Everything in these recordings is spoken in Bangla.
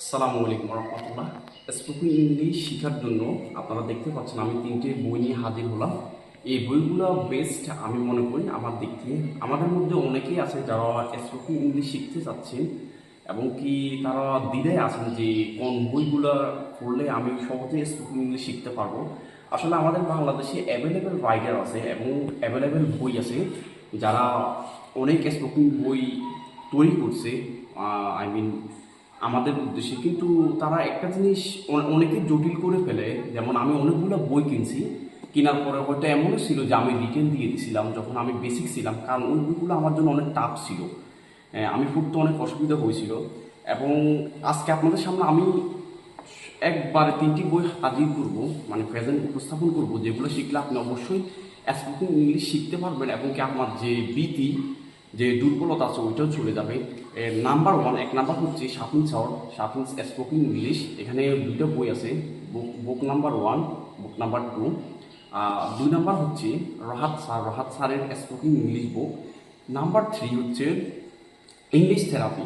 আসসালামু আলাইকুম রহমতুল্লাহ স্পোকেন ইংলিশ শেখার জন্য আপনারা দেখতে পাচ্ছেন আমি তিনটে বই নিয়ে হাজির হলাম। এই বইগুলো বেস্ট আমি মনে করি আমার দিক থেকে। আমাদের মধ্যে অনেকেই আছে যারা স্পোকেন ইংলিশ শিখতে চাচ্ছেন এবং কি তারা দ্বিধায় আছেন যে কোন বইগুলো পড়লে আমি সহজে স্পোকেন ইংলিশ শিখতে পারব। আসলে আমাদের বাংলাদেশে অ্যাভেলেবেল রাইটার আছে এবং অ্যাভেলেবেল বই আছে যারা অনেক স্পোকেন বই তৈরি করছে। আই মিন আমাদের উদ্দেশ্যে, কিন্তু তারা একটা জিনিস অনেকে জটিল করে ফেলে। যেমন আমি অনেকগুলো বই কিনছি। কেনার পরে হয়তো এমনও ছিল যে আমি রিটেন দিয়ে দিয়েছিলাম যখন আমি বেসিক ছিলাম, কারণ ওই বইগুলো আমার জন্য অনেক টাফ ছিল। আমি পড়তে অনেক অসুবিধা হয়েছিল। এবং আজকে আপনাদের সামনে আমি একবারে তিনটি বই হাজির করব মানে প্রেজেন্ট উপস্থাপন করব, যেগুলো শিখলে আপনি অবশ্যই স্পোকেন ইংলিশ শিখতে পারবেন এবং কি আপনার যে ভীতি যে দুর্বলতা আছে, ওইটাও চলে যাবে। নাম্বার ওয়ান এক নাম্বার হচ্ছে শাপিং সাউর শাপিং স্পোকিং ইংলিশ এখানে দুইটা বই আছে book book number one book number two দুই নাম্বার হচ্ছে রাহাত স্যার, রাহাত স্যারের spoken English book number three হচ্ছে ইংলিশ থেরাপি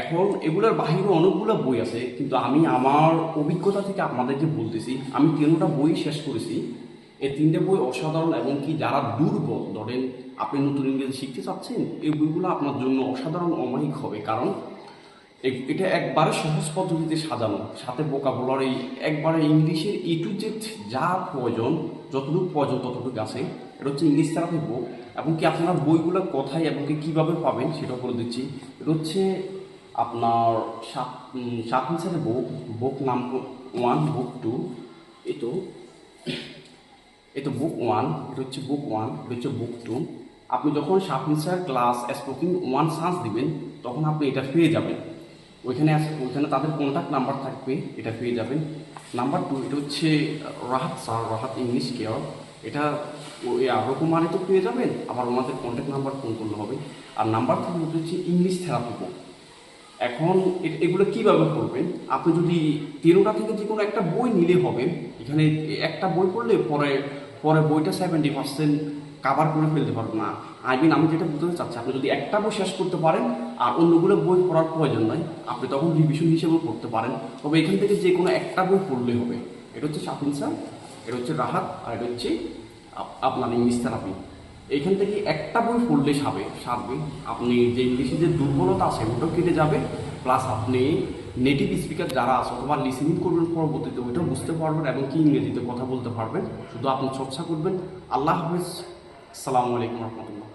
এখন এগুলোর বাহিরে অনেকগুলো বই আছে, কিন্তু আমি আমার অভিজ্ঞতা থেকে আপনাদেরকে বলতেছি, আমি তিনটা বই শেষ করেছি। এই তিনটে বই অসাধারণ এবং কি যারা দুর্বল, ধরেন আপনি নতুন ইংরেজি শিখতে চাচ্ছেন, এই বইগুলো আপনার জন্য অসাধারণ অমায়িক হবে। কারণ এটা একবারে সহজ পদ্ধতিতে সাজানো। সাথে বোকাবলার এই একবারে ইংলিশের এ টু জেড যা প্রয়োজন, যতটুকু প্রয়োজন ততটুকু আছে, এটা হচ্ছে ইংলিশ থেরাপি বুক এবং কি আপনারা বইগুলো কোথায় এবং কি কীভাবে পাবেন সেটা বলে দিচ্ছি এটা হচ্ছে আপনার সাত হিসাবে বুক বুক নাম ওয়ান বুক টু এই তো। তো বুক ওয়ান এটা হচ্ছে বুক ওয়ান এটা হচ্ছে বুক টু আপনি যখন সাফিনসার ক্লাস স্পোকিং ওয়ান সার্চ দিবেন, তখন আপনি এটা পেয়ে যাবেন। ওইখানে ওইখানে তাদের কন্ট্যাক্ট নাম্বার থাকবে, এটা পেয়ে যাবেন। নাম্বার টু এটা হচ্ছে Rahat sir, Rahat English care এটা ওই রকমারে তো পেয়ে যাবেন, আবার ওনাদের কন্ট্যাক্ট নাম্বার ফোন করলে হবে। আর নাম্বার থ্রি হচ্ছে ইংলিশ থেরাপি বুক এখন এগুলো কীভাবে করবেন? আপনি যদি তেরোটা থেকে যে কোনো একটা বই নিলে হবে, এখানে একটা বই পড়লে পরে পরে বইটা সেভেন্টি পার্সেন্ট কাভার করে ফেলতে পারবেন না। আই মিন আমি যেটা বুঝতে চাচ্ছি, আপনি যদি একটা বই শেষ করতে পারেন আর অন্যগুলো বই পড়ার প্রয়োজন নয় আপনি তখন রিভিশন হিসেবেও পড়তে পারেন। তবে এখান থেকে যে কোনো একটা বই পড়লেই হবে। এটা হচ্ছে শাপিন স্যার, এটা হচ্ছে রাহাত, আর এটা হচ্ছে আপ- আপনার ইংলিশ থেরাপি। এখান থেকে একটা বই পড়লে সাবে, সারবে। আপনি যে ইংলিশে যে দুর্বলতা আছে, ওটাও কেটে যাবে। প্লাস আপনি নেটিভ স্পিকার যারা আছো, তোমার লিসেনিং করবেন পরবর্তীতে ওইটাও বুঝতে পারবেন এবং কি ইংরেজিতে কথা বলতে পারবেন, শুধু আপনি চর্চা করবেন। আল্লাহ হাফিজ। সালামু আলাইকুম রহমতুল্লাহ।